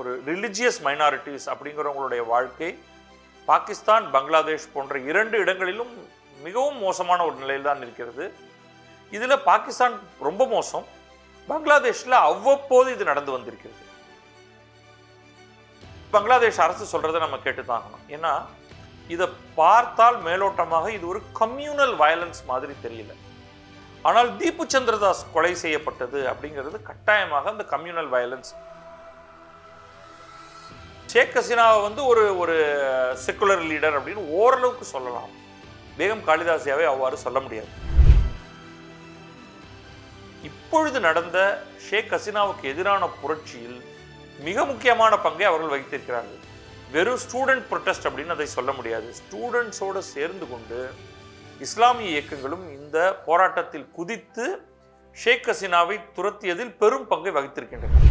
ஒரு religious minorities அப்படிங்கிறவங்களுடைய வாழ்க்கை பாகிஸ்தான் பங்களாதேஷ் போன்ற இரண்டு இடங்களிலும் மிகவும் மோசமான ஒரு நிலையில் தான் இருக்கிறது. இதில் பாகிஸ்தான் ரொம்ப மோசம். பங்களாதேஷில் அவ்வப்போது இது நடந்து வந்திருக்கிறது. பங்களாதேஷ் அரசு சொல்றதை நம்ம கேட்டு தாங்கணும் ஏன்னா இதை பார்த்தால் மேலோட்டமாக இது ஒரு கம்யூனல் வயலன்ஸ் மாதிரி தெரியல. ஆனால் தீபு சந்திரதாஸ் கொலை செய்யப்பட்டது அப்படிங்கிறது கட்டாயமாக அந்த கம்யூனல் வயலன்ஸ் ஷேக் ஹசீனாவை வந்து ஒரு ஒரு செக்குலர் லீடர் அப்படின்னு ஓரளவுக்கு சொல்லலாம். பேகம் காளிதாசியாவை அவ்வாறு சொல்ல முடியாது. இப்பொழுது நடந்த ஷேக் ஹசீனாவுக்கு எதிரான புரட்சியில் மிக முக்கியமான பங்கை அவர்கள் வகித்திருக்கிறார்கள். வெறும் ஸ்டூடெண்ட் ப்ரொட்டஸ்ட் அப்படின்னு அதை சொல்ல முடியாது. ஸ்டூடெண்ட்ஸோடு சேர்ந்து கொண்டு இஸ்லாமிய இயக்கங்களும் இந்த போராட்டத்தில் குதித்து ஷேக் ஹசீனாவை துரத்தியதில் பெரும் பங்கை வகித்திருக்கின்றன.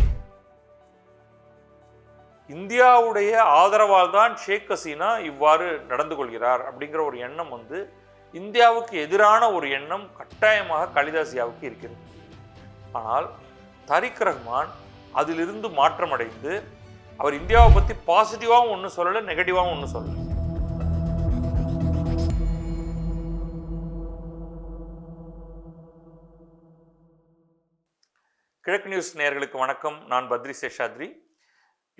இந்தியாவுடைய ஆதரவால் தான் ஷேக் ஹசீனா இவ்வாறு நடந்து கொள்கிறார் அப்படிங்கிற ஒரு எண்ணம் வந்து இந்தியாவுக்கு எதிரான ஒரு எண்ணம் கட்டாயமாக காளிதாசியாவுக்கு இருக்கிறது. ஆனால் தரிக் ரஹ்மான் அதிலிருந்து மாற்றமடைந்து அவர் இந்தியாவை பற்றி பாசிட்டிவாகவும் ஒன்றும் சொல்லலை நெகட்டிவாகவும் ஒன்றும் சொல்லலை. கிழக்கு நியூஸ் நேயர்களுக்கு வணக்கம். நான் பத்ரி சேஷாத்ரி.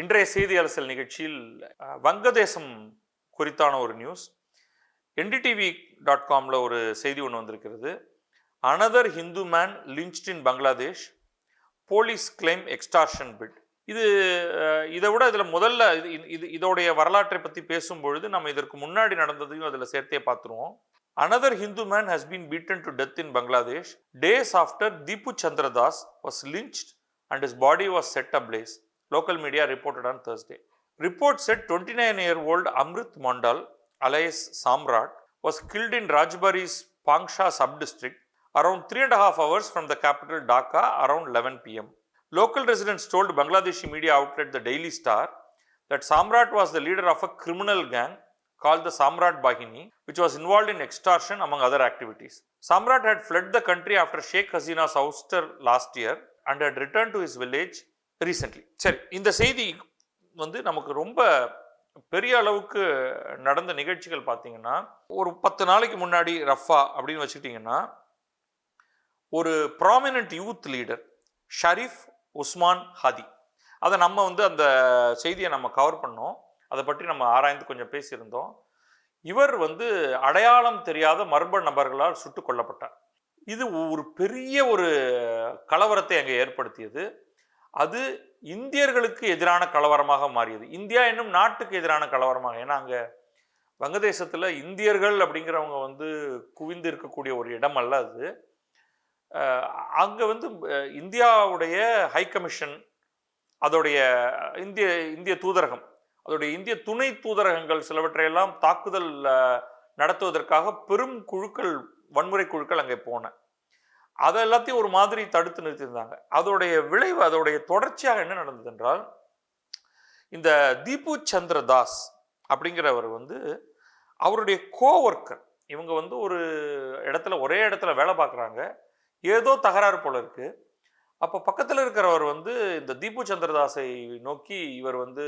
இன்றைய செய்தி அரசியல் நிகழ்ச்சியில் வங்கதேசம் குறித்தான ஒரு நியூஸ். என்டிடிவி டாட் காமில் ஒரு செய்தி ஒன்று வந்திருக்கிறது. Another Hindu man lynched in Bangladesh police claim extortion bid இது இதை விட இதில் முதல்ல இது இது இதோடைய வரலாற்றை பற்றி பேசும்பொழுது நம்ம இதற்கு முன்னாடி நடந்ததையும் அதில் சேர்த்தே பார்த்துருவோம். Another Hindu man has been beaten to death in Bangladesh days after Dipu Chandradas was lynched and his body was set ablaze Local media reported on Thursday. Reports said 29 year old Amrit Mondal, alias Samrat, was killed in Rajbari's Pangsha sub district around three and a half hours from the capital Dhaka around 11 pm. Local residents told Bangladeshi media outlet The Daily Star that Samrat was the leader of a criminal gang called the Samrat Bahini, which was involved in extortion among other activities. Samrat had fled the country after Sheikh Hasina's ouster last year and had returned to his village recently சரி இந்த செய்தி வந்து நமக்கு ரொம்ப பெரிய அளவுக்கு நடந்த நிகழ்ச்சிகள் பார்த்தீங்கன்னா ஒரு பத்து நாளைக்கு முன்னாடி ரஃபா அப்படின்னு வச்சுக்கிட்டிங்கன்னா ஒரு prominent youth leader Sharif Osman Hadi. அதை நம்ம வந்து அந்த செய்தியை நம்ம கவர் பண்ணோம். அதை பற்றி நம்ம ஆராய்ந்து கொஞ்சம் பேசியிருந்தோம். இவர் வந்து அடையாளம் தெரியாத மர்ம நபர்களால் சுட்டுக் கொல்லப்பட்டார். இது ஒரு பெரிய ஒரு கலவரத்தை அங்கே ஏற்படுத்தியது. அது இந்தியர்களுக்கு எதிரான கலவரமாக மாறியது. இந்தியா என்னும் நாட்டுக்கு எதிரான கலவரமாக. ஏன்னா அங்கே வங்கதேசத்தில் இந்தியர்கள் அப்படிங்கிறவங்க வந்து குவிந்து இருக்கக்கூடிய ஒரு இடம் அல்ல அது. அங்கே வந்து இந்தியாவுடைய ஹை கமிஷன் அதோடைய இந்திய இந்திய தூதரகம் அதோடைய இந்திய துணை தூதரகங்கள் சிலவற்றையெல்லாம் தாக்குதல் நடத்துவதற்காக பெரும் குழுக்கள் வன்முறை குழுக்கள் அங்கே போன. அதை எல்லாத்தையும் ஒரு மாதிரி தடுத்து நிறுத்தியிருந்தாங்க. அதோடைய விளைவு அதோடைய தொடர்ச்சியாக என்ன நடந்தது என்றால் இந்த தீபு சந்திர தாஸ் அப்படிங்கிறவர் வந்து அவருடைய கோவர்க்கர் இவங்க வந்து ஒரு இடத்துல ஒரே இடத்துல வேலை பார்க்குறாங்க. ஏதோ தகராறு போல இருக்குது அப்போ பக்கத்தில் இருக்கிறவர் வந்து இந்த தீபு சந்திரதாஸை நோக்கி இவர் வந்து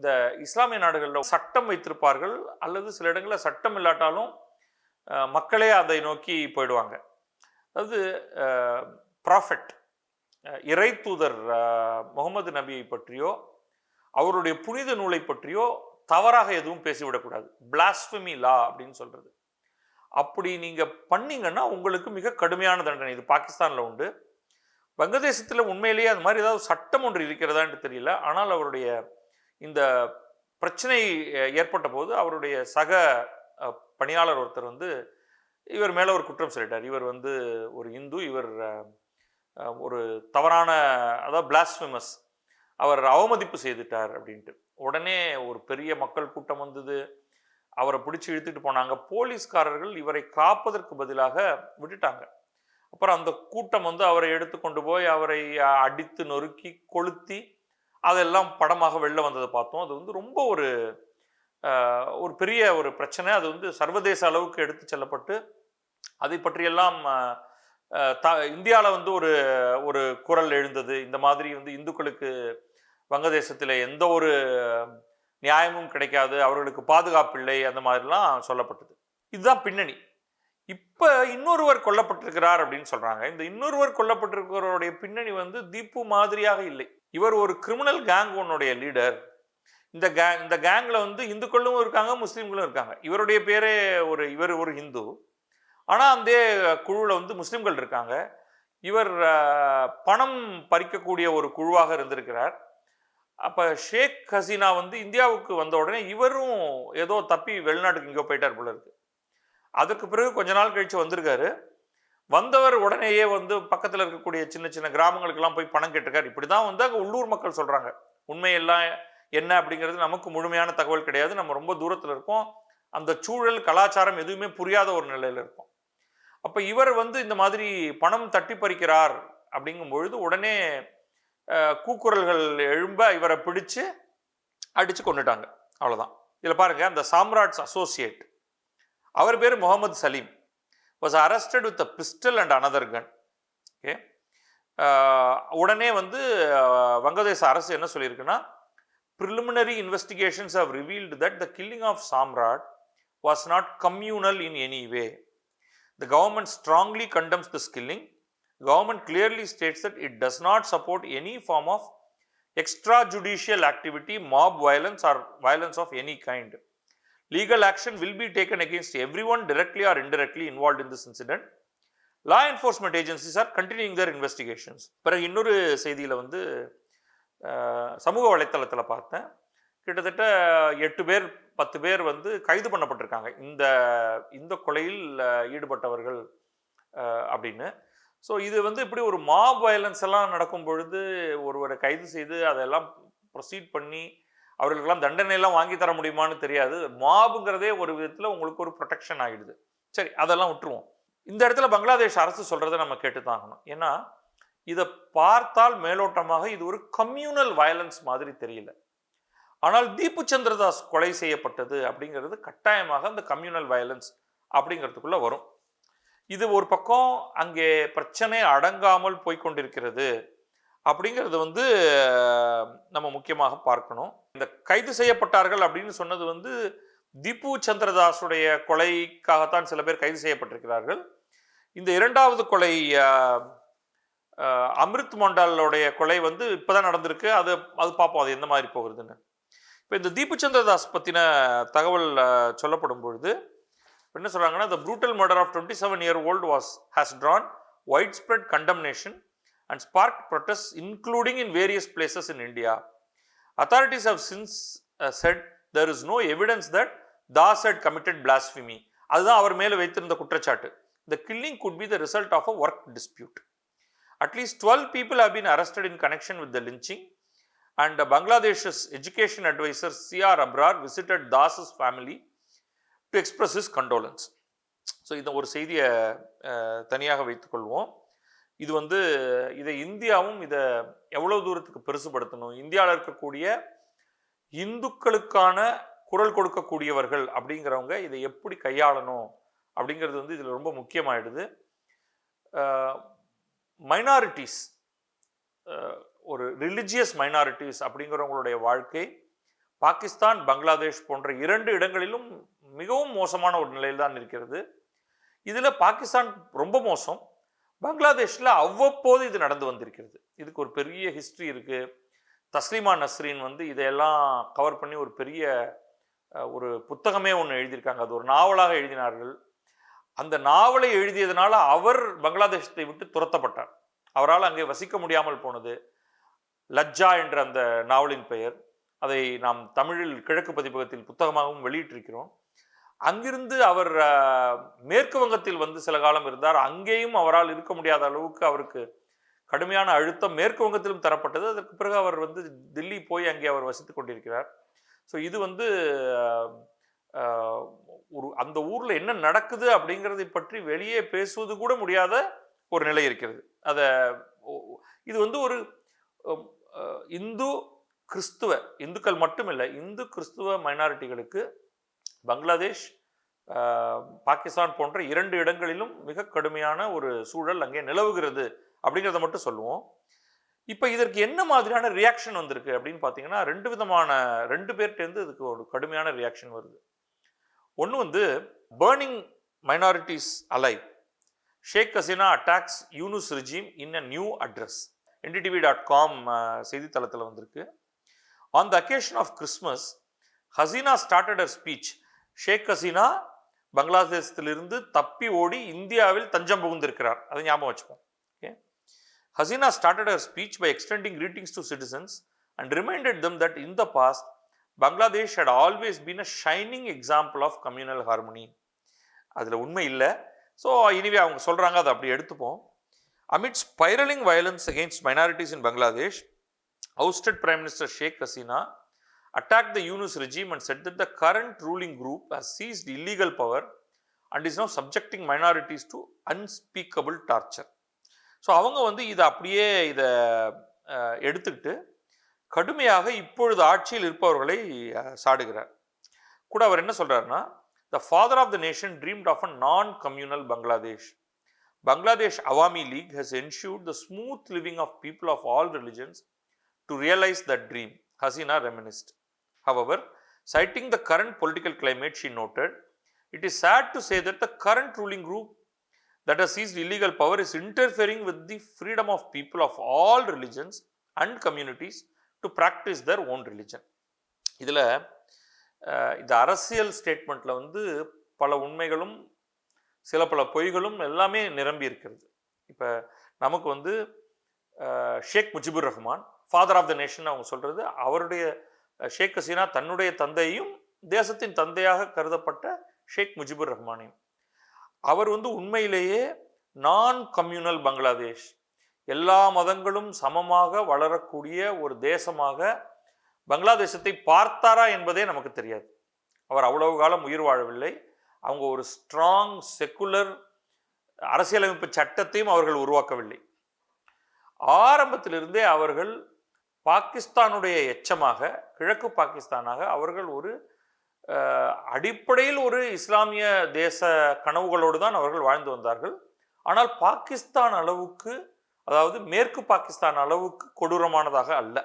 இந்த இஸ்லாமிய நாடுகளில் சட்டம் வைத்திருப்பார்கள் அல்லது சில இடங்களில் சட்டம் இல்லாட்டாலும் மக்களே அதை நோக்கி போயிடுவாங்க. அதாவது ப்ராஃபெட் இறை தூதர் முகமது நபியை பற்றியோ அவருடைய புனித நூலை பற்றியோ தவறாக எதுவும் பேசிவிடக்கூடாது. Blasphemy லா அப்படின்னு சொல்கிறது அப்படி நீங்கள் பண்ணீங்கன்னா உங்களுக்கு மிக கடுமையான தண்டனை. இது பாகிஸ்தானில் உண்டு. வங்கதேசத்தில் உண்மையிலேயே அது மாதிரி ஏதாவது சட்டம் ஒன்று இருக்கிறதான்னு தெரியல. ஆனால் அவருடைய இந்த பிரச்சனை ஏற்பட்ட போது அவருடைய சக பணியாளர் ஒருத்தர் வந்து இவர் மேலே ஒரு குற்றம் சொல்லிட்டார். இவர் வந்து ஒரு இந்து இவர் ஒரு தவறான அதாவது பிளாஸ்ஃபேமஸ் அவர் அவமதிப்பு செய்துட்டார் அப்படின்ட்டு. உடனே ஒரு பெரிய மக்கள் கூட்டம் வந்தது. அவரை பிடிச்சி இழுத்துட்டு போனாங்க. போலீஸ்காரர்கள் இவரை காப்பதற்கு பதிலாக விட்டுட்டாங்க. அப்புறம் அந்த கூட்டம் வந்து அவரை எடுத்து கொண்டு போய் அவரை அடித்து நொறுக்கி கொளுத்தி அதெல்லாம் படமாக வெளில வந்ததை பார்த்தோம். அது வந்து ரொம்ப ஒரு ஒரு பெரிய ஒரு பிரச்சனை. அது வந்து சர்வதேச அளவுக்கு எடுத்து செல்லப்பட்டு அதை பற்றியெல்லாம் த இந்தியாவில் வந்து ஒரு ஒரு குரல் எழுந்தது. இந்த மாதிரி வந்து இந்துக்களுக்கு வங்கதேசத்தில் எந்த ஒரு நியாயமும் கிடைக்காது. அவர்களுக்கு பாதுகாப்பு இல்லை அந்த மாதிரிலாம் சொல்லப்பட்டது. இதுதான் பின்னணி. இப்போ இன்னொருவர் கொல்லப்பட்டிருக்கிறார் அப்படின்னு சொல்றாங்க. இந்த இன்னொருவர் கொல்லப்பட்டிருக்கிறவருடைய பின்னணி வந்து தீப்பு மாதிரியாக இல்லை. இவர் ஒரு கிரிமினல் கேங் ஒன்னுடைய லீடர் இந்த கேங் இந்த கேங்ல வந்து இந்துக்களும் இருக்காங்க முஸ்லீம்களும் இருக்காங்க. இவருடைய பேரே ஒரு இவர் ஒரு ஹிந்து. ஆனால் அந்த குழுவில் வந்து முஸ்லீம்கள் இருக்காங்க. இவர் பணம் பறிக்கக்கூடிய ஒரு குழுவாக இருந்திருக்கிறார். அப்போ ஷேக் ஹசீனா வந்து இந்தியாவுக்கு வந்த உடனே இவரும் ஏதோ தப்பி வெளிநாட்டுக்கு இங்கே போயிட்டார் போல இருக்கு. அதற்கு பிறகு கொஞ்ச நாள் கழிச்சு வந்திருக்காரு. வந்தவர் உடனேயே வந்து பக்கத்தில் இருக்கக்கூடிய சின்ன சின்ன கிராமங்களுக்கெல்லாம் போய் பணம் கேட்டிருக்காரு. இப்படி தான் வந்து அங்கே உள்ளூர் மக்கள் சொல்கிறாங்க உண்மையெல்லாம் என்ன அப்படிங்கிறது நமக்கு முழுமையான தகவல் கிடையாது. நம்ம ரொம்ப தூரத்தில் இருக்கோம். அந்த சூழல் கலாச்சாரம் எதுவுமே புரியாத ஒரு நிலையில் இருக்கும். அப்போ இவர் வந்து இந்த மாதிரி பணம் தட்டி பறிக்கிறார் அப்படிங்கும் பொழுது உடனே கூக்குரல்கள் எழும்ப இவரை பிடிச்சு அடித்து கொண்டுட்டாங்க. அவ்வளோதான் இதில் பாருங்க அந்த சாம்ராட்ஸ் அசோசியேட் அவர் பேர் Mohammed Salim. Was arrested with a pistol and another gun okay உடனே வந்து வங்கதேச அரசு என்ன சொல்லியிருக்குன்னா preliminary investigations have revealed that the killing of Samrat was not communal in any way The government strongly condemns this killing. Government clearly states that it does not support any form of extrajudicial activity, mob violence, or violence of any kind. Legal action will be taken against everyone directly or indirectly involved in this incident. Law enforcement agencies are continuing their investigations பிறகு இன்னொரு செய்தியில் வந்து சமூக வலைத்தளத்தில் பார்த்தேன் கிட்டத்தட்ட எட்டு பேர் பத்து பேர் வந்து கைது பண்ணப்பட்டிருக்காங்க. இந்த இந்த கொலையில் ஈடுபட்டவர்கள் அப்படின்னு. ஸோ இது வந்து இப்படி ஒரு மாப் வயலன்ஸ் எல்லாம் நடக்கும் பொழுது ஒருவரை கைது செய்து அதெல்லாம் ப்ரொசீட் பண்ணி அவர்களுக்கெல்லாம் தண்டனை எல்லாம் வாங்கி தர முடியுமான்னு தெரியாது. மாபுங்கிறதே ஒரு விதத்தில் உங்களுக்கு ஒரு ப்ரொடெக்ஷன் ஆகிடுது சரி அதெல்லாம் விட்டுருவோம். இந்த இடத்துல பங்களாதேஷ் அரசு சொல்கிறத நம்ம கேட்டு தான் ஆகணும். ஏன்னா இதை பார்த்தால் மேலோட்டமாக இது ஒரு கம்யூனல் வயலன்ஸ் மாதிரி தெரியல. ஆனால் தீபு சந்திரதாஸ் கொலை செய்யப்பட்டது அப்படிங்கிறது கட்டாயமாக அந்த கம்யூனல் வயலன்ஸ் அப்படிங்கிறதுக்குள்ள வரும். இது ஒரு பக்கம் அங்கே பிரச்சனை அடங்காமல் போய்கொண்டிருக்கிறது அப்படிங்கிறது வந்து நம்ம முக்கியமாக பார்க்கணும். இந்த கைது செய்யப்பட்டார்கள் அப்படின்னு சொன்னது வந்து தீபு சந்திரதாஸுடைய கொலைக்காகத்தான் சில பேர் கைது செய்யப்பட்டிருக்கிறார்கள். இந்த இரண்டாவது கொலை அமிர்த் மண்டாலோடைய கொலை வந்து இப்போதான் நடந்திருக்கு. அது அது பார்ப்போம் அது எந்த மாதிரி போகுதுன்னு இப்போ இந்த தீபச்சந்திரதாஸ் பற்றின தகவல் சொல்லப்படும் பொழுது என்ன சொல்கிறாங்கன்னா the brutal murder of twenty seven year old was has drawn widespread condemnation and spark protest including in various places in India authorities have since said there is no evidence that Das had committed blasphemy அதுதான் அவர் மேலே வைத்திருந்த குற்றச்சாட்டு the killing could be the result of a work dispute at least twelve people have been arrested in connection with the lynching and பங்களாதேஷஸ் Bangladesh's education advisor C.R. Abrar visited Das's family to express his condolence so இந்த ஒரு செய்தியை தனியாக வைத்துக்கொள்வோம் இது வந்து இதை இந்தியாவும் இதை எவ்வளோ தூரத்துக்கு பெருசுபடுத்தணும்? இந்தியாவில் இருக்கக்கூடிய இந்துக்களுக்கான குரல் கொடுக்கக்கூடியவர்கள் அப்படிங்கிறவங்க இதை எப்படி கையாளணும்? அப்படிங்கிறது வந்து இதில் ரொம்ப முக்கியமாயிடுது. மைனாரிட்டிஸ் ஒரு ரிலிஜியஸ் மைனாரிட்டிஸ் அப்படிங்கிறவங்களுடைய வாழ்க்கை பாகிஸ்தான் பங்களாதேஷ் போன்ற இரண்டு இடங்களிலும் மிகவும் மோசமான ஒரு நிலையில் தான் இருக்கிறது இதில் பாகிஸ்தான் ரொம்ப மோசம். பங்களாதேஷில் அவ்வப்போது இது நடந்து வந்திருக்கிறது. இதுக்கு ஒரு பெரிய ஹிஸ்ட்ரி இருக்குது தஸ்லிமா நஸ்ரீன் வந்து இதையெல்லாம் கவர் பண்ணி ஒரு பெரிய ஒரு புத்தகமே ஒன்று எழுதியிருக்காங்க. அது ஒரு நாவலாக எழுதினார்கள். அந்த நாவலை எழுதியதுனால அவர் பங்களாதேஷத்தை விட்டு துரத்தப்பட்டார். அவரால் அங்கே வசிக்க முடியாமல் போனது. லஜ்ஜா என்ற அந்த நாவலின் பெயர். அதை நாம் தமிழில் கிழக்கு பதிப்பகத்தில் புத்தகமாகவும் வெளியிட்டிருக்கிறோம். அங்கிருந்து அவர் மேற்கு வங்கத்தில் வந்து சில காலம் இருந்தார். அங்கேயும் அவரால் இருக்க முடியாத அளவுக்கு அவருக்கு கடுமையான அழுத்தம் மேற்கு வங்கத்திலும் தரப்பட்டது. அதற்கு பிறகு அவர் வந்து தில்லி போய் அங்கே அவர் வசித்துக் கொண்டிருக்கிறார். ஸோ இது வந்து ஒரு அந்த ஊரில் என்ன நடக்குது அப்படிங்கிறதை பற்றி வெளியே பேசுவது கூட முடியாத ஒரு நிலை இருக்கிறது. அதை இது வந்து ஒரு இந்து கிறிஸ்துவ இந்துக்கள் மட்டுமில்லை இந்து கிறிஸ்துவ மைனாரிட்டிகளுக்கு பங்களாதேஷ் பாகிஸ்தான் போன்ற இரண்டு இடங்களிலும் மிக கடுமையான ஒரு சூழல் அங்கே நிலவுகிறது அப்படிங்கிறத மட்டும் சொல்லுவோம். இப்போ இதற்கு என்ன மாதிரியான ரியாக்ஷன் வந்திருக்கு அப்படின்னு பார்த்தீங்கன்னா ரெண்டு விதமான ரெண்டு பேர்ட்டேருந்து இதுக்கு ஒரு கடுமையான ரியாக்ஷன் வருது. ஒன்று வந்து burning minorities alive Sheikh Hasina attacks Yunus regime in a new address NDTV dot com செய்தித்தளத்தில் வந்திருக்கு. On the occasion of Christmas Hasina started her speech Sheikh Hasina பங்களாதேசத்திலிருந்து தப்பி ஓடி இந்தியாவில் தஞ்சம் புகுந்திருக்கிறார். அதை ஞாபகம் வச்சுப்போம் okay? Hasina started her speech by extending greetings to citizens and reminded them that in the past Bangladesh had always been a shining example of communal harmony அதில் உண்மை இல்லை. ஸோ இனிவே அவங்க சொல்கிறாங்க அதை அப்படி எடுத்துப்போம். Amid spiraling violence against minorities in Bangladesh, ousted Prime Minister Sheikh Hasina attacked the Yunus regime and said that the current ruling group has seized illegal power and is now subjecting minorities to unspeakable torture. So அவங்க வந்து இதை அப்படியே இதை அஹ், எடுத்துக்கிட்டு கடுமையாக இப்பொழுது ஆட்சியில் இருப்பவர்களை அஹ், சாடுகிறார் கூட அவர் என்ன சொல்றாருன்னா the father of the nation dreamt of a non communal Bangladesh Bangladesh Awami League has ensured the smooth living of people of all religions to realize that dream, Hasina reminisced. However, citing the current political climate, she noted, it is sad to say that the current ruling group that has seized illegal power is interfering with the freedom of people of all religions and communities to practice their own religion. இதில் இந்த அரசியல் ஸ்டேட்மெண்ட்டில் வந்து பல உண்மைகளும் சில பல பொய்களும் எல்லாமே நிரம்பி இருக்கிறது. இப்போ நமக்கு வந்து Sheikh Mujibur Rahman father of the nation அவங்க சொல்கிறது அவருடைய ஷேக் ஹசீனா தன்னுடைய தந்தையும் தேசத்தின் தந்தையாக கருதப்பட்ட ஷேக் முஜிபுர் ரஹ்மானையும். அவர் வந்து உண்மையிலேயே நான் கம்யூனல் பங்களாதேஷ் எல்லா மதங்களும் சமமாக வளரக்கூடிய ஒரு தேசமாக பங்களாதேசத்தை பார்த்தாரா என்பதே நமக்கு தெரியாது. அவர் அவ்வளவு காலம் உயிர் வாழவில்லை. அவங்க ஒரு ஸ்ட்ராங் செக்குலர் அரசியலமைப்பு சட்டத்தையும் அவர்கள் உருவாக்கவில்லை. ஆரம்பத்திலிருந்தே அவர்கள் பாகிஸ்தானுடைய எச்சமாக கிழக்கு பாகிஸ்தானாக அவர்கள் ஒரு அடிப்படையில் ஒரு இஸ்லாமிய தேச கனவுகளோடு தான் அவர்கள் வாழ்ந்து வந்தார்கள். ஆனால் பாகிஸ்தான் அளவுக்கு அதாவது மேற்கு பாகிஸ்தான் அளவுக்கு கொடூரமானதாக அல்ல.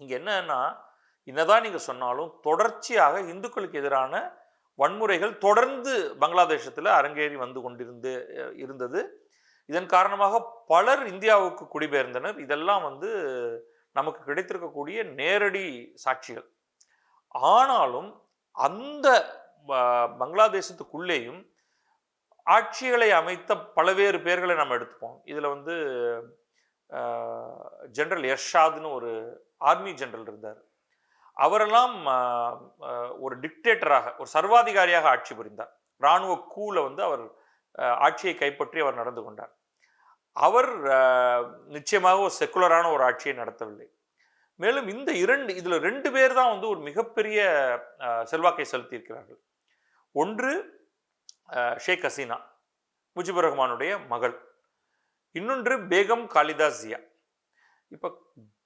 இங்கே என்னன்னா என்னதான் நீங்கள் சொன்னாலும் தொடர்ச்சியாக இந்துக்களுக்கு எதிரான வன்முறைகள் தொடர்ந்து பங்களாதேசத்தில் அரங்கேறி வந்து கொண்டிருந்து இருந்தது. இதன் காரணமாக பலர் இந்தியாவுக்கு குடிபெயர்ந்தனர். இதெல்லாம் வந்து நமக்கு கிடைத்திருக்கக்கூடிய நேரடி சாட்சிகள். ஆனாலும் அந்த பங்களாதேசத்துக்குள்ளேயும் ஆட்சிகளை அமைத்த பலவேறு பேர்களை நம்ம எடுத்துப்போம். இதில் வந்து ஜென்ரல் எர்ஷாத்னு ஒரு ஆர்மி ஜென்ரல் இருந்தார். அவரெல்லாம் ஒரு டிக்டேட்டராக ஒரு சர்வாதிகாரியாக ஆட்சி புரிந்தார். இராணுவ கூல வந்து அவர் ஆட்சியை கைப்பற்றி அவர் நடந்து கொண்டார். அவர் நிச்சயமாக ஒரு செக்குலரான ஒரு ஆட்சியை நடத்தவில்லை. மேலும் இந்த இரண்டு இதில் ரெண்டு பேர் தான் வந்து ஒரு மிகப்பெரிய செல்வாக்கை செலுத்தியிருக்கிறார்கள். ஒன்று ஷேக் ஹசீனா முஜிபுர் ரஹ்மானுடைய மகள். இன்னொன்று பேகம் காளிதாஸ் ஜியா. இப்போ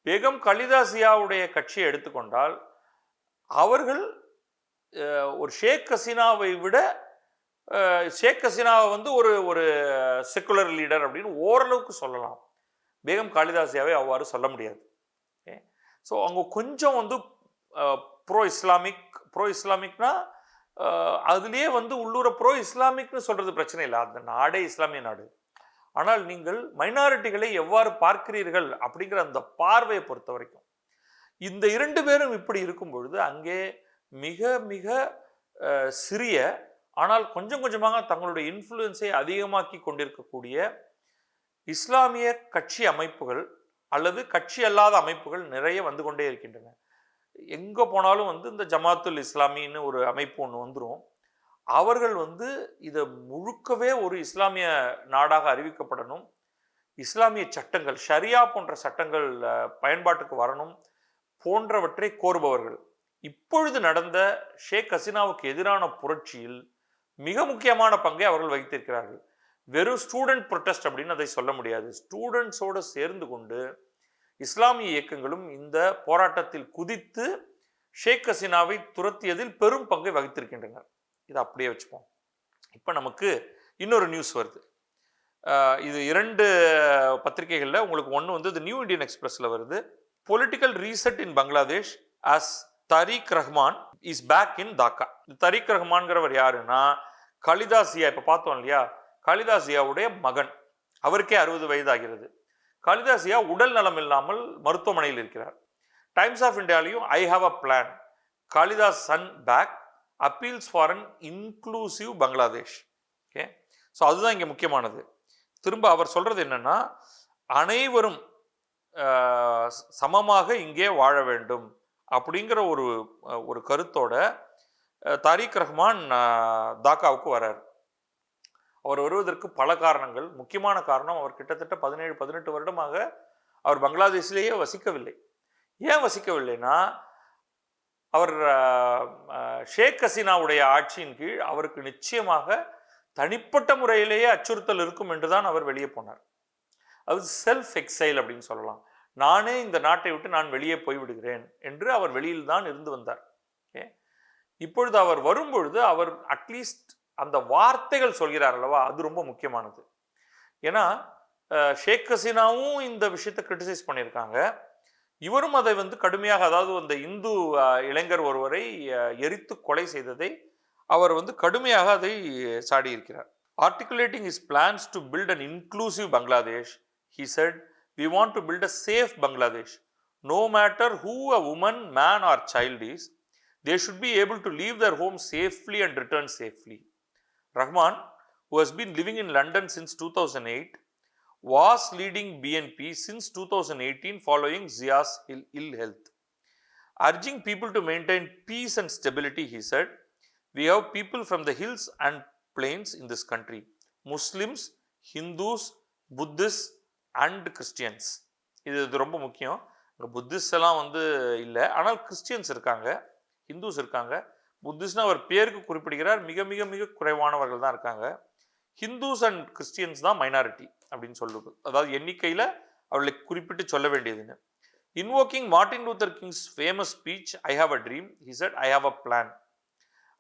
பேகம் கலிதாசியாவுடைய கட்சியை எடுத்துக்கொண்டால் அவர்கள் ஒரு ஷேக் ஹசீனாவை விட ஷேக் ஹசீனாவை வந்து ஒரு ஒரு செக்குலர் லீடர் அப்படின்னு ஓரளவுக்கு சொல்லலாம். பேகம் காளிதாசியாவை அவ்வாறு சொல்ல முடியாது. ஸோ அவங்க கொஞ்சம் வந்து ப்ரோ இஸ்லாமிக் ப்ரோ இஸ்லாமிக்னா அதுலேயே வந்து உள்ளூர ப்ரோ இஸ்லாமிக்னு சொல்கிறது பிரச்சனை இல்லை. அந்த நாடே இஸ்லாமிய நாடு. ஆனால் நீங்கள் மைனாரிட்டிகளை எவ்வாறு பார்க்கிறீர்கள் அப்படிங்கிற அந்த பார்வையை பொறுத்த வரைக்கும். இந்த இரண்டு பேரும் இப்படி இருக்கும் பொழுது அங்கே மிக மிக சிறிய ஆனால் கொஞ்சம் கொஞ்சமாக தங்களுடைய இன்ஃப்ளூயன்ஸை அதிகமாக்கி கொண்டிருக்கக்கூடிய இஸ்லாமிய கட்சி அமைப்புகள் அல்லது கட்சி அல்லாத அமைப்புகள் நிறைய வந்து கொண்டே இருக்கின்றன. எங்கே போனாலும் வந்து இந்த ஜமாத்துல் இஸ்லாமின்னு ஒரு அமைப்பு ஒன்று வந்துடும் அவர்கள் வந்து இதை முழுக்கவே ஒரு இஸ்லாமிய நாடாக அறிவிக்கப்படணும். இஸ்லாமிய சட்டங்கள் ஷரியா போன்ற சட்டங்கள் பயன்பாட்டுக்கு வரணும் போன்றவற்றை கோருபவர்கள். இப்பொழுது நடந்த ஷேக் ஹசீனாவுக்கு எதிரான புரட்சியில் மிக முக்கியமான பங்கை அவர்கள் வகித்திருக்கிறார்கள். வெறும் ஸ்டூடெண்ட் ப்ரொட்டஸ்ட் அப்படின்னு அதை சொல்ல முடியாது. ஸ்டூடெண்ட்ஸோடு சேர்ந்து கொண்டு இஸ்லாமிய இயக்கங்களும் இந்த போராட்டத்தில் குதித்து ஷேக் ஹசீனாவை துரத்தியதில் பெரும் பங்கை வகித்திருக்கின்றனர் இதை அப்படியே வச்சுப்போம் இப்போ நமக்கு இன்னொரு நியூஸ் வருது. இது இரண்டு பத்திரிகைகளில் உங்களுக்கு ஒன்று வந்து இது நியூ இந்தியன் எக்ஸ்பிரஸில் வருது. Political reset in Bangladesh as Tarique Rahman is back in Dhaka இந்த தரீக் ரஹ்மான்கிறவர் யாருன்னா கலிதாசியா இப்போ பார்த்தோம் இல்லையா? கலிதாசியாவுடைய மகன். அவருக்கே அறுபது வயதாகிறது. கலிதாசியா உடல் நலம் இல்லாமல் மருத்துவமனையில் இருக்கிறார். Times of இந்தியாலையும் I have a plan Khaleda's son back appeals for an inclusive Bangladesh okay so அதுதான் இங்கே முக்கியமானது. திரும்ப அவர் சொல்கிறது என்னன்னா அனைவரும் சமமாக இங்கே வாழ வேண்டும் அப்படிங்கிற ஒரு ஒரு கருத்தோட தாரிக் ரஹ்மான் தாக்காவுக்கு வரார் அவர் வருவதற்கு பல காரணங்கள். முக்கியமான காரணம் அவர் கிட்டத்தட்ட பதினேழு பதினெட்டு வருடமாக அவர் பங்களாதேஷிலேயே வசிக்கவில்லை. ஏன் வசிக்கவில்லைன்னா அவர் ஷேக் ஹசீனாவுடைய ஆட்சியின் கீழ் அவருக்கு நிச்சயமாக தனிப்பட்ட முறையிலேயே அச்சுறுத்தல் இருக்கும் என்றுதான் அவர் வெளியே போனார். அது செல்ஃப் எக்ஸைல் அப்படின்னு சொல்லலாம். நானே இந்த நாட்டை விட்டு நான் வெளியே போய்விடுகிறேன் என்று அவர் வெளியில் தான் இருந்து வந்தார். ஓகே? இப்பொழுது அவர் வரும்பொழுது அவர் அட்லீஸ்ட் அந்த வார்த்தைகள் சொல்கிறார் அல்லவா? அது ரொம்ப முக்கியமானது. ஏன்னா ஷேக் ஹசீனாவும் இந்த விஷயத்தை கிரிட்டிசைஸ் பண்ணியிருக்காங்க. இவரும் அதை வந்து கடுமையாக அதாவது அந்த இந்து இளைஞர் ஒருவரை எரித்து கொலை செய்ததை அவர் வந்து கடுமையாக அதை சாடியிருக்கிறார் articulating his plans to build an inclusive Bangladesh he said we want to build a safe Bangladesh no matter who a woman man or child is they should be able to leave their home safely and return safely Rahman who has been living in London since two thousand eight was leading bnp since 2018 following zia's ill, ill health urging people to maintain peace and stability he said we have people from the hills and plains in this country muslims hindus buddhists and Christians இது இது ரொம்ப முக்கியம் இங்கே Buddhist எல்லாம் வந்து இல்லை ஆனால் Christians இருக்காங்க ஹிந்துஸ் இருக்காங்க புத்திஸ்ட்னா அவர் பேருக்கு குறிப்பிடுகிறார் மிக மிக மிக குறைவானவர்கள் தான் இருக்காங்க ஹிந்துஸ் அண்ட் கிறிஸ்டியன்ஸ் தான் மைனாரிட்டி அப்படின்னு சொல்லுது அதாவது எண்ணிக்கையில் அவர்களை குறிப்பிட்டு சொல்ல வேண்டியதுன்னு invoking Martin Luther King's famous speech I have a dream he said I have a plan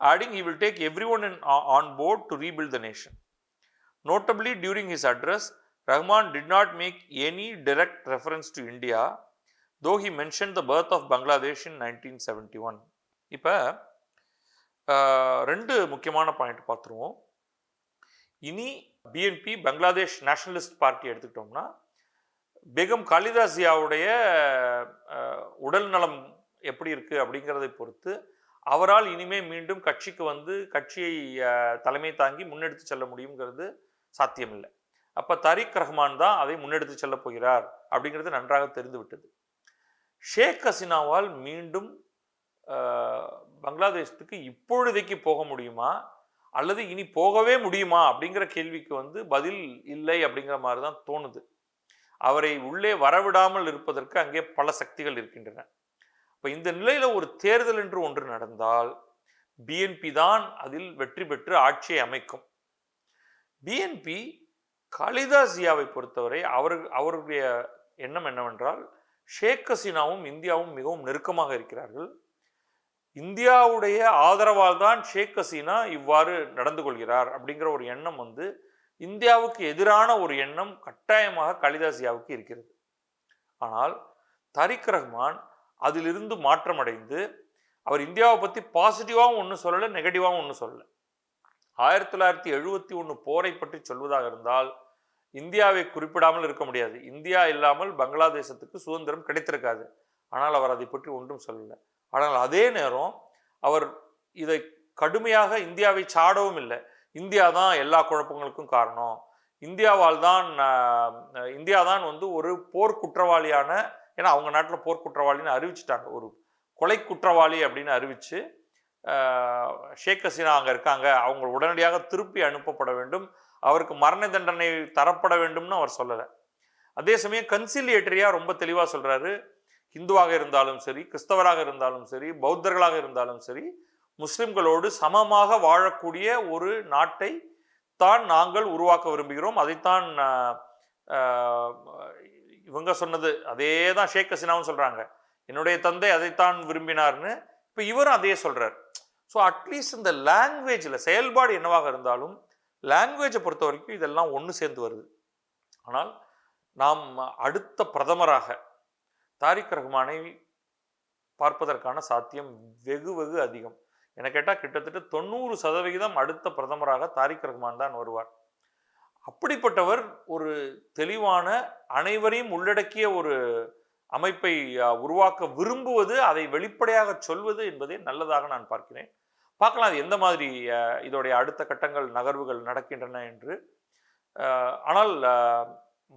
adding he will take everyone in on board to rebuild the nation notably during his address Rahman did not make any direct reference to India though he mention the birth of Bangladesh in nineteen seventy one இப்போ ரெண்டு முக்கியமான point பார்த்துருவோம் இனி PNB Bangladesh nationalist party எடுத்துக்கிட்டோம்னா பேகம் காளிதாசியாவுடைய உடல் நலம் எப்படி இருக்கு அப்படிங்கிறதை பொறுத்து அவரால் இனிமே மீண்டும் கட்சிக்கு வந்து கட்சியை தலைமை தாங்கி முன்னெடுத்து செல்ல முடியுங்கிறது சாத்தியமில்லை. அப்போ தரிக் ரஹ்மான் தான் அதை முன்னெடுத்து செல்ல போகிறார் அப்படிங்கிறது நன்றாக தெரிந்துவிட்டது. ஷேக் ஹசினாவால் மீண்டும் பங்களாதேஷத்துக்கு இப்பொழுதைக்கு போக முடியுமா? அல்லது இனி போகவே முடியுமா அப்படிங்கிற கேள்விக்கு வந்து பதில் இல்லை அப்படிங்கிற மாதிரி தான் தோணுது. அவரை உள்ளே வரவிடாமல் இருப்பதற்கு அங்கே பல சக்திகள் இருக்கின்றன. இப்போ இந்த நிலையில் ஒரு தேர்தல் என்று ஒன்று நடந்தால் பிஎன்பி தான் அதில் வெற்றி பெற்று ஆட்சியை அமைக்கும். பிஎன்பி காளிதாசியாவை பொறுத்தவரை அவர் அவருடைய எண்ணம் என்னவென்றால் ஷேக் ஹசீனாவும் இந்தியாவும் மிகவும் நெருக்கமாக இருக்கிறார்கள். இந்தியாவுடைய ஆதரவால் தான் ஷேக் ஹசீனா இவ்வாறு நடந்து கொள்கிறார் அப்படிங்கிற ஒரு எண்ணம் வந்து இந்தியாவுக்கு எதிரான ஒரு எண்ணம் கட்டாயமாக காளிதாசியாவுக்கு இருக்கிறது. ஆனால் தரிக் ரஹ்மான் அதிலிருந்து மாற்றமடைந்து அவர் இந்தியாவை பற்றி பாசிட்டிவாகவும் ஒன்றும் சொல்லலை நெகட்டிவாகவும் ஒன்றும் சொல்லலை. ஆயிரத்தி தொள்ளாயிரத்தி எழுபத்தி ஒன்று போரை பற்றி சொல்வதாக இருந்தால் இந்தியாவை குறிப்பிடாமல் இருக்க முடியாது. இந்தியா இல்லாமல் பங்களாதேசத்துக்கு சுதந்திரம் கிடைத்திருக்காது. ஆனால் அவர் அதை பற்றி ஒன்றும் சொல்லலை. ஆனால் அதே நேரம் அவர் இதை கடுமையாக இந்தியாவை சாடவும் இல்லை. இந்தியா தான் எல்லா குழப்பங்களுக்கும் காரணம். இந்தியாவால் தான் இந்தியா தான் வந்து ஒரு போர் குற்றவாளியான ஏன்னா அவங்க நாட்டில் போர் குற்றவாளின்னு அறிவிச்சிட்டாங்க. ஒரு கொலை குற்றவாளி அப்படின்னு அறிவித்து ஷேக் ஹசீனா அங்கே இருக்காங்க. அவங்க உடனடியாக திருப்பி அனுப்பப்பட வேண்டும். அவருக்கு மரண தண்டனை தரப்பட வேண்டும்னு அவர் சொல்லலை. அதே சமயம் கன்சிலியேட்டரியாக ரொம்ப தெளிவாக சொல்கிறாரு இந்துவாக இருந்தாலும் சரி கிறிஸ்தவராக இருந்தாலும் சரி பௌத்தர்களாக இருந்தாலும் சரி முஸ்லிம்களோடு சமமாக வாழக்கூடிய ஒரு நாட்டை தான் நாங்கள் உருவாக்க விரும்புகிறோம். அதைத்தான் இவங்க சொன்னது. அதே தான் ஷேக் ஹசீனாவும் சொல்கிறாங்க என்னுடைய தந்தை அதைத்தான் விரும்பினார்னு இப்போ இவரும் அதையே சொல்கிறார் ஸோ அட்லீஸ்ட் இந்த லாங்குவேஜில் செயல்பாடு என்னவாக இருந்தாலும் லாங்குவேஜை பொறுத்த வரைக்கும் இதெல்லாம் ஒன்று சேர்ந்து வருது. ஆனால் நாம் அடுத்த பிரதமராக தாரிக் ரஹ்மானை பார்ப்பதற்கான சாத்தியம் வெகு வெகு அதிகம். என கேட்டால் கிட்டத்தட்ட தொண்ணூறு சதவிகிதம் அடுத்த பிரதமராக தாரிக் ரஹ்மான் தான் வருவார். அப்படிப்பட்டவர் ஒரு தெளிவான அனைவரையும் உள்ளடக்கிய ஒரு அமைப்பை உருவாக்க விரும்புவது அதை வெளிப்படையாக சொல்வது என்பதே நல்லதாக நான் பார்க்கிறேன். பார்க்கலாம் அது எந்த மாதிரி இதோடைய அடுத்த கட்டங்கள் நகர்வுகள் நடக்கின்றன என்று. ஆனால்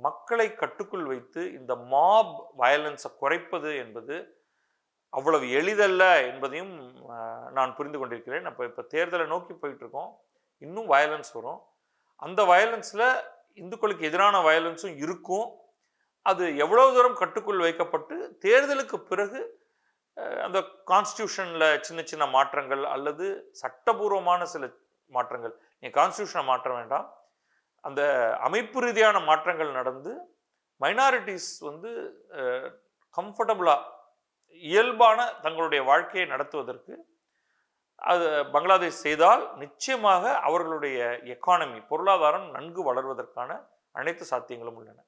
மக்களை கட்டுக்குள் வைத்து இந்த மாப் வயலன்ஸை குறைப்பது என்பது அவ்வளவு எளிதல்ல என்பதையும் நான் புரிந்து கொண்டிருக்கிறேன். அப்போ இப்போ தேர்தலை நோக்கி போயிட்டுருக்கோம். இன்னும் வயலன்ஸ் வரும். அந்த வயலன்ஸில் இந்துக்களுக்கு எதிரான வயலன்ஸும் இருக்கும். அது எவ்வளவு தூரம் கட்டுக்குள் வைக்கப்பட்டு தேர்தலுக்கு பிறகு அந்த கான்ஸ்டியூஷனில் சின்ன சின்ன மாற்றங்கள் அல்லது சட்டபூர்வமான சில மாற்றங்கள். நீங்கள் கான்ஸ்டியூஷனை மாற்ற வேண்டாம். அந்த அமைப்பு ரீதியான மாற்றங்கள் நடந்து மைனாரிட்டிஸ் வந்து கம்ஃபர்டபுளாக இயல்பான தங்களுடைய வாழ்க்கையை நடத்துவதற்கு அது பங்களாதேஷ் செய்தால் நிச்சயமாக அவர்களுடைய எக்கானமி பொருளாதாரம் நன்கு வளர்வதற்கான அனைத்து சாத்தியங்களும் உள்ளன.